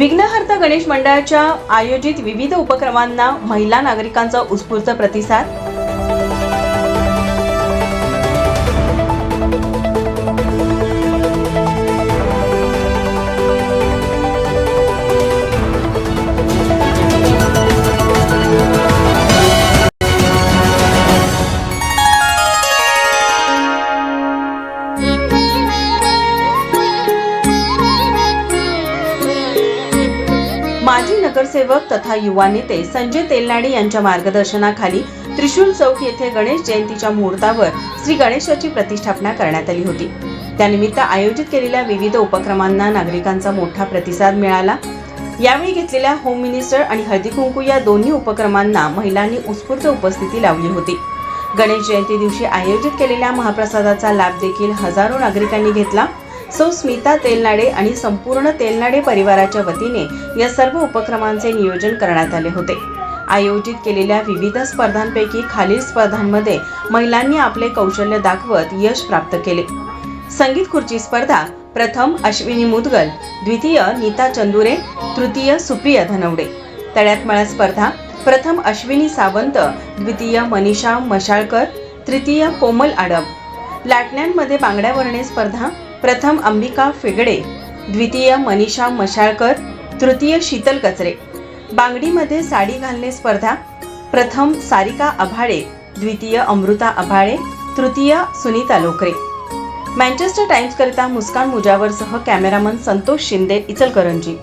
विघ्नहर्ता गणेश मंडळाच्या आयोजित विविध उपक्रमांना महिला नागरिकांचा उत्स्फूर्त प्रतिसाद माजी नगरसेवक तथा युवा नेते संजय तेलनाडे यांच्या मार्गदर्शनाखाली त्रिशूल चौक येथे गणेश जयंतीच्या मुहूर्तावर श्री गणेशाची प्रतिष्ठापना करण्यात आली होती. त्यानिमित्त आयोजित केलेल्या विविध उपक्रमांना नागरिकांचा मोठा प्रतिसाद मिळाला. यावेळी घेतलेल्या होम मिनिस्टर आणि हळदी कुंकू या दोन्ही उपक्रमांना महिलांनी उत्स्फूर्त उपस्थिती लावली होती. गणेश जयंती दिवशी आयोजित केलेल्या महाप्रसादाचा लाभ देखील हजारो नागरिकांनी घेतला. सौ स्मिता तेलनाडे आणि संपूर्ण तेलनाडे परिवाराच्या वतीने या सर्व उपक्रमांचे नियोजन करण्यात आले होते. आयोजित केलेल्या विविध स्पर्धांपैकी खालील स्पर्धांमध्ये महिलांनी आपले कौशल्य दाखवत यश प्राप्त केले. संगीत खुर्ची स्पर्धा प्रथम अश्विनी मुदगल द्वितीय नीता चंदुरे तृतीय सुप्रिया धनवडे. तळ्यात मळा स्पर्धा प्रथम अश्विनी सावंत द्वितीय मनीषा मशाळकर तृतीय कोमल आडम. लाटण्यांमध्ये बांगड्या वरणे स्पर्धा प्रथम अंबिका फेगडे द्वितीय मनीषा मशाळकर तृतीय शीतल कचरे. बांगडीमध्ये साडी घालणे स्पर्धा. प्रथम सारिका आभाळे द्वितीय अमृता आभाळे तृतीय सुनीता लोकरे. मँचेस्टर टाइम्सकरिता मुस्कान मुजावरसह कॅमेरामन संतोष शिंदे इचलकरंजी.